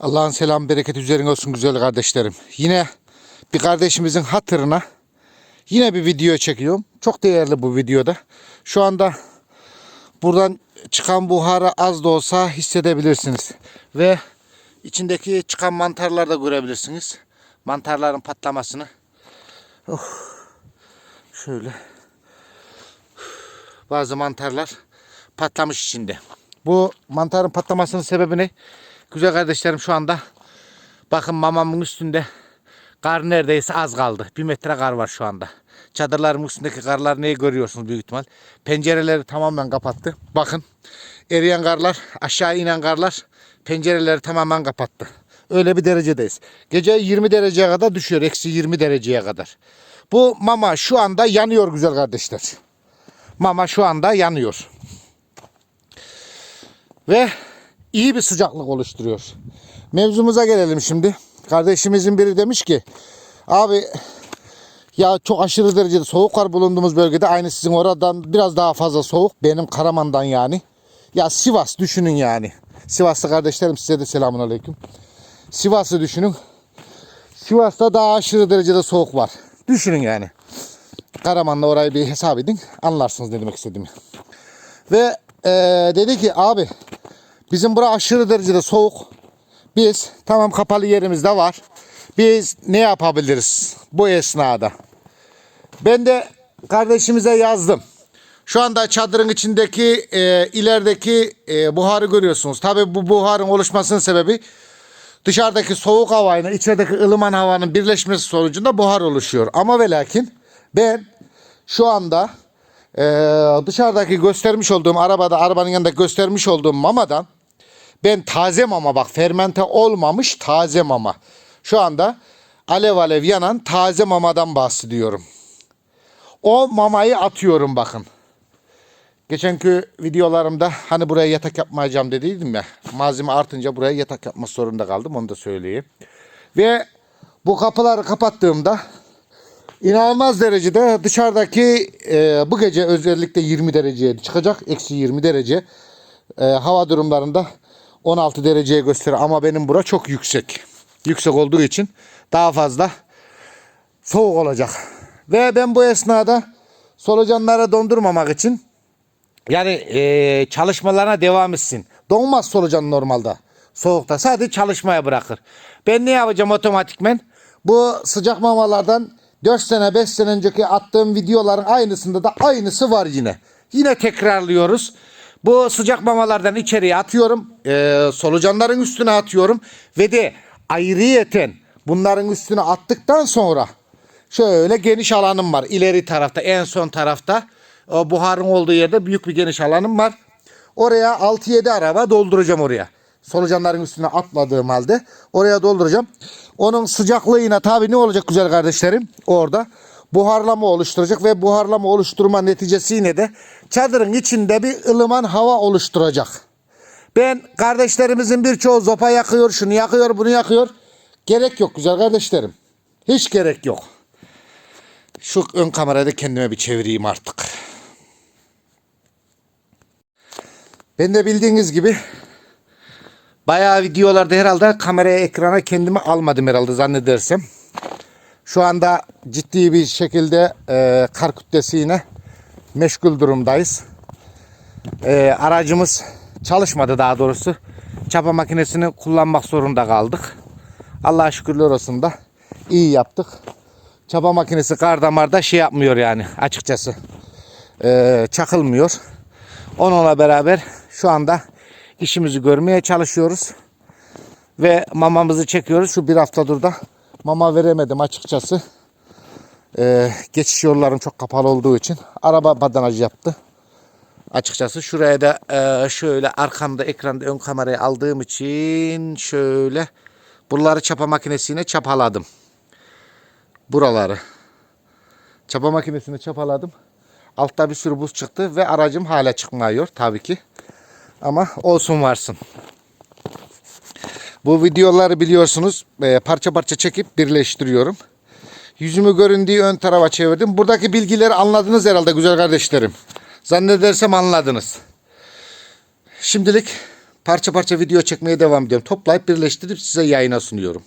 Allah'ın selam bereket üzerine olsun güzel kardeşlerim. Yine bir kardeşimizin hatırına yine bir video çekiyorum. Çok değerli bu videoda. Şu anda buradan çıkan buharı az da olsa hissedebilirsiniz. Ve içindeki çıkan mantarları da görebilirsiniz. Mantarların patlamasını. Oh. Şöyle. Bazı mantarlar patlamış içinde. Bu mantarın patlamasının sebebi ne? Güzel kardeşlerim şu anda bakın mamamın üstünde kar neredeyse az kaldı. Bir metre kar var şu anda. Çadırların üstündeki karlar neyi görüyorsunuz büyük ihtimal. Pencereleri tamamen kapattı. Bakın eriyen karlar aşağı inen karlar pencereleri tamamen kapattı. Öyle bir derecedeyiz. Gece 20 dereceye kadar düşüyor. Eksi 20 dereceye kadar. Bu mama şu anda yanıyor güzel kardeşler. Mama şu anda yanıyor. Ve iyi bir sıcaklık oluşturuyor. Mevzumuza gelelim şimdi. Kardeşimizin biri demiş ki abi ya çok aşırı derecede soğuk var bulunduğumuz bölgede. Aynı sizin oradan biraz daha fazla soğuk. Benim Karaman'dan yani. Ya Sivas düşünün yani. Sivaslı kardeşlerim size de selamun aleyküm. Sivas'ı düşünün. Sivas'ta daha aşırı derecede soğuk var. Düşünün yani. Karaman'la orayı bir hesap edin. Anlarsınız ne demek istediğimi. Ve eee, dedi ki abi bizim bura aşırı derecede soğuk. Biz tamam kapalı yerimiz de var. Biz ne yapabiliriz bu esnada? Ben de kardeşimize yazdım. Şu anda çadırın içindeki e, ilerideki e, buharı görüyorsunuz. Tabii bu buharın oluşmasının sebebi dışarıdaki soğuk havayla içerideki ılıman havanın birleşmesi sonucunda buhar oluşuyor. Ama ve lakin ben şu anda e, dışarıdaki göstermiş olduğum arabada arabanın yanında göstermiş olduğum mamadan ben taze mama bak fermente olmamış taze mama. Şu anda alev alev yanan taze mamadan bahsediyorum. O mamayı atıyorum bakın. Geçenki videolarımda hani buraya yatak yapmayacağım dediydim ya. Malzeme artınca buraya yatak yapmak zorunda kaldım onu da söyleyeyim. Ve bu kapıları kapattığımda inanılmaz derecede dışarıdaki e, bu gece özellikle 20 dereceye çıkacak. Eksi 20 derece e, hava durumlarında 16 dereceye gösteriyor. Ama benim bura çok yüksek. Yüksek olduğu için daha fazla soğuk olacak. Ve ben bu esnada solucanları dondurmamak için yani e, çalışmalarına devam etsin. Donmaz solucan normalde. Soğukta sadece çalışmaya bırakır. Ben ne yapacağım otomatikmen? Bu sıcak mamalardan 4 sene 5 sene önceki attığım videoların aynısında da aynısı var yine. Yine tekrarlıyoruz. Bu sıcak mamalardan içeriye atıyorum. E, solucanların üstüne atıyorum. Ve de ayrıyeten bunların üstüne attıktan sonra şöyle geniş alanım var. İleri tarafta en son tarafta o buharın olduğu yerde büyük bir geniş alanım var. Oraya 6-7 araba dolduracağım oraya. Solucanların üstüne atladığım halde oraya dolduracağım. Onun sıcaklığına tabi ne olacak güzel kardeşlerim? Orada buharlama oluşturacak ve buharlama oluşturma neticesiyle de çadırın içinde bir ılıman hava oluşturacak. Ben kardeşlerimizin birçoğu zopa yakıyor, şunu yakıyor, bunu yakıyor. Gerek yok güzel kardeşlerim. Hiç gerek yok. Şu ön kamerayı da kendime bir çevireyim artık. Ben de bildiğiniz gibi bayağı videolarda herhalde kameraya ekrana kendimi almadım herhalde zannedersem. Şu anda ciddi bir şekilde e, kar kütlesiyle meşgul durumdayız. E, aracımız çalışmadı daha doğrusu. Çapa makinesini kullanmak zorunda kaldık. Allah'a şükürler olsun da iyi yaptık. Çapa makinesi kar damarda şey yapmıyor yani açıkçası. E, çakılmıyor. Onunla beraber şu anda işimizi görmeye çalışıyoruz. Ve mamamızı çekiyoruz. Şu bir haftadır da mama veremedim açıkçası. Ee, geçiş yollarım çok kapalı olduğu için araba badanajı yaptı. Açıkçası şuraya da e, şöyle arkamda ekranda ön kamerayı aldığım için şöyle buraları çapa makinesiyle çapaladım. Buraları. Çapa makinesini çapaladım. Altta bir sürü buz çıktı ve aracım hala çıkmıyor tabii ki. Ama olsun varsın. Bu videoları biliyorsunuz e, parça parça çekip birleştiriyorum. Yüzümü göründüğü ön tarafa çevirdim. Buradaki bilgileri anladınız herhalde güzel kardeşlerim. Zannedersem anladınız. Şimdilik parça parça video çekmeye devam ediyorum. Toplayıp birleştirip size yayına sunuyorum.